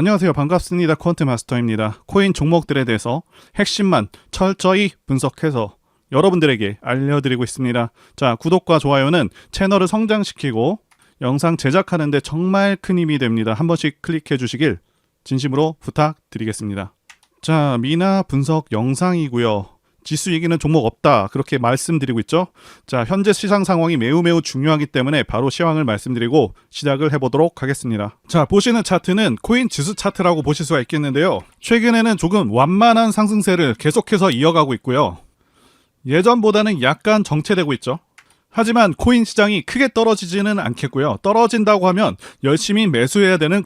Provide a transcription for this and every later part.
안녕하세요. 반갑습니다. 퀀트 마스터입니다. 코인 종목들에 대해서 핵심만 철저히 분석해서 여러분들에게 알려드리고 있습니다. 자, 구독과 좋아요는 채널을 성장시키고 영상 제작하는데 정말 큰 힘이 됩니다. 한 번씩 클릭해 주시길 진심으로 부탁드리겠습니다. 자, 미나 분석 영상이고요. 지수 얘기는 종목 없다. 그렇게 말씀드리고 있죠. 자, 현재 시장 상황이 매우 매우 중요하기 때문에 바로 시황을 말씀드리고 시작을 해보도록 하겠습니다. 자, 보시는 차트는 코인 지수 차트라고 보실 수가 있겠는데요. 최근에는 조금 완만한 상승세를 계속해서 이어가고 있고요. 예전보다는 약간 정체되고 있죠. 하지만 코인 시장이 크게 떨어지지는 않겠고요. 떨어진다고 하면 열심히 매수해야 되는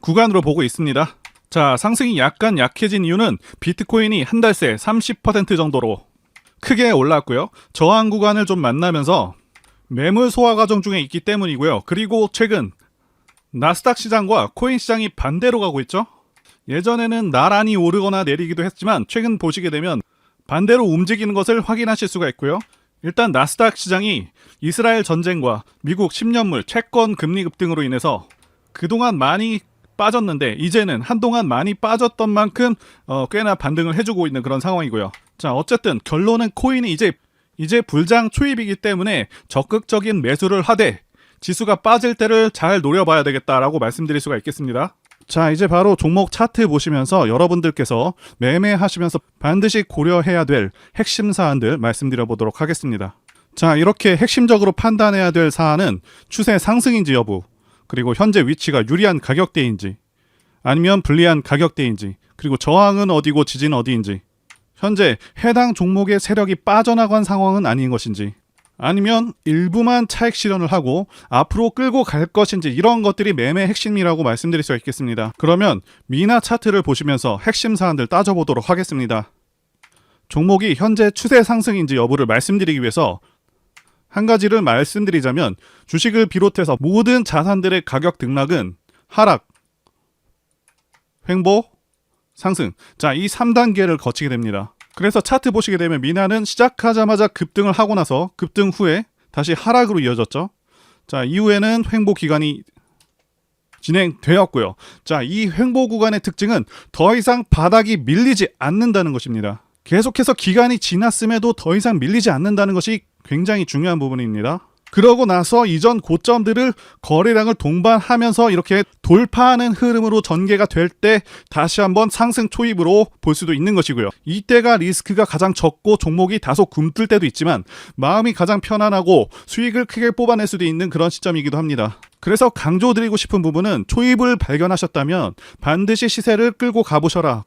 구간으로 보고 있습니다. 자, 상승이 약간 약해진 이유는 비트코인이 한 달 새 30% 정도로 크게 올랐고요. 저항 구간을 좀 만나면서 매물 소화 과정 중에 있기 때문이고요. 그리고 최근 나스닥 시장과 코인 시장이 반대로 가고 있죠. 예전에는 나란히 오르거나 내리기도 했지만 최근 보시게 되면 반대로 움직이는 것을 확인하실 수가 있고요. 일단 나스닥 시장이 이스라엘 전쟁과 미국 10년물 채권 금리 급등으로 인해서 그동안 많이 빠졌는데 이제는 한동안 많이 빠졌던 만큼 어, 꽤나 반등을 해주고 있는 그런 상황이고요. 자 어쨌든 결론은 코인이 이제 이제 불장 초입이기 때문에 적극적인 매수를 하되 지수가 빠질 때를 잘 노려봐야 되겠다라고 말씀드릴 수가 있겠습니다. 자 이제 바로 종목 차트 보시면서 여러분들께서 매매하시면서 반드시 고려해야 될 핵심 사안들 말씀드려 보도록 하겠습니다. 자 이렇게 핵심적으로 판단해야 될 사안은 추세 상승인지 여부 그리고 현재 위치가 유리한 가격대인지 아니면 불리한 가격대인지 그리고 저항은 어디고 지지는 어디인지 현재 해당 종목의 세력이 빠져나간 상황은 아닌 것인지 아니면 일부만 차익 실현을 하고 앞으로 끌고 갈 것인지 이런 것들이 매매 핵심이라고 말씀드릴 수 있겠습니다. 그러면 미나 차트를 보시면서 핵심 사안들 따져보도록 하겠습니다. 종목이 현재 추세 상승인지 여부를 말씀드리기 위해서 한 가지를 말씀드리자면 주식을 비롯해서 모든 자산들의 가격 등락은 하락, 횡보, 상승. 자, 이 3단계를 거치게 됩니다. 그래서 차트 보시게 되면 미나는 시작하자마자 급등을 하고 나서 급등 후에 다시 하락으로 이어졌죠. 자, 이후에는 횡보 기간이 진행되었고요. 자, 이 횡보 구간의 특징은 더 이상 바닥이 밀리지 않는다는 것입니다. 계속해서 기간이 지났음에도 더 이상 밀리지 않는다는 것이 굉장히 중요한 부분입니다. 그러고 나서 이전 고점들을 거래량을 동반하면서 이렇게 돌파하는 흐름으로 전개가 될 때 다시 한번 상승 초입으로 볼 수도 있는 것이고요. 이때가 리스크가 가장 적고 종목이 다소 굼뜰 때도 있지만 마음이 가장 편안하고 수익을 크게 뽑아낼 수도 있는 그런 시점이기도 합니다. 그래서 강조드리고 싶은 부분은 초입을 발견하셨다면 반드시 시세를 끌고 가보셔라.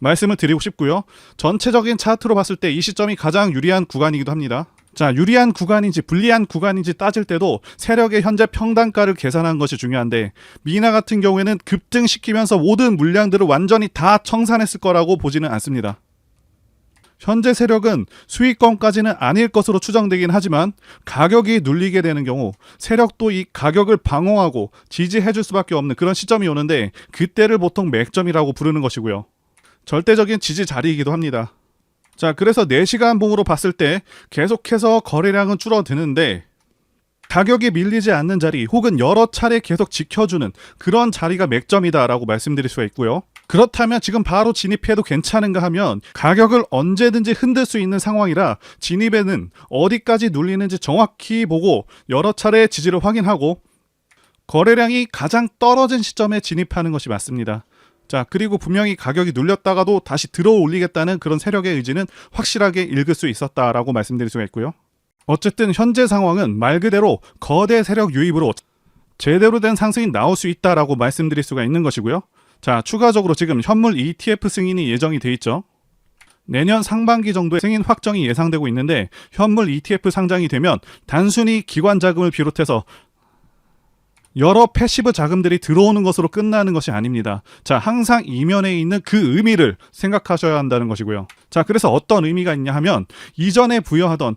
말씀을 드리고 싶고요. 전체적인 차트로 봤을 때 이 시점이 가장 유리한 구간이기도 합니다. 자, 유리한 구간인지 불리한 구간인지 따질 때도 세력의 현재 평단가를 계산한 것이 중요한데 미나 같은 경우에는 급등시키면서 모든 물량들을 완전히 다 청산했을 거라고 보지는 않습니다. 현재 세력은 수익권까지는 아닐 것으로 추정되긴 하지만 가격이 눌리게 되는 경우 세력도 이 가격을 방어하고 지지해 줄 수밖에 없는 그런 시점이 오는데 그때를 보통 맥점이라고 부르는 것이고요. 절대적인 지지 자리이기도 합니다. 자, 그래서 4시간 봉으로 봤을 때 계속해서 거래량은 줄어드는데 가격이 밀리지 않는 자리 혹은 여러 차례 계속 지켜주는 그런 자리가 맥점이다라고 말씀드릴 수가 있고요. 그렇다면 지금 바로 진입해도 괜찮은가 하면 가격을 언제든지 흔들 수 있는 상황이라 진입에는 어디까지 눌리는지 정확히 보고 여러 차례 지지를 확인하고 거래량이 가장 떨어진 시점에 진입하는 것이 맞습니다. 자, 그리고 분명히 가격이 눌렸다가도 다시 들어 올리겠다는 그런 세력의 의지는 확실하게 읽을 수 있었다라고 말씀드릴 수가 있고요. 어쨌든 현재 상황은 말 그대로 거대 세력 유입으로 제대로 된 상승이 나올 수 있다라고 말씀드릴 수가 있는 것이고요. 자, 추가적으로 지금 현물 ETF 승인이 예정이 돼 있죠. 내년 상반기 정도의 승인 확정이 예상되고 있는데 현물 ETF 상장이 되면 단순히 기관 자금을 비롯해서 여러 패시브 자금들이 들어오는 것으로 끝나는 것이 아닙니다. 자, 항상 이면에 있는 그 의미를 생각하셔야 한다는 것이고요. 자, 그래서 어떤 의미가 있냐 하면 이전에 부여하던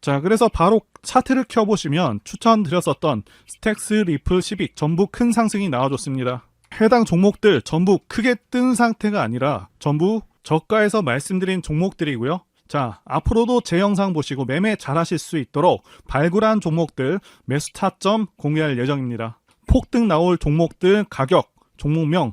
자, 그래서 바로 차트를 켜보시면 추천드렸었던 스택스, 리플, 시빅 전부 큰 상승이 나와줬습니다. 해당 종목들 전부 크게 뜬 상태가 아니라 전부 저가에서 말씀드린 종목들이고요. 자, 앞으로도 제 영상 보시고 매매 잘 하실 수 있도록 발굴한 종목들 매수 타점 공유할 예정입니다. 폭등 나올 종목들 가격 종목명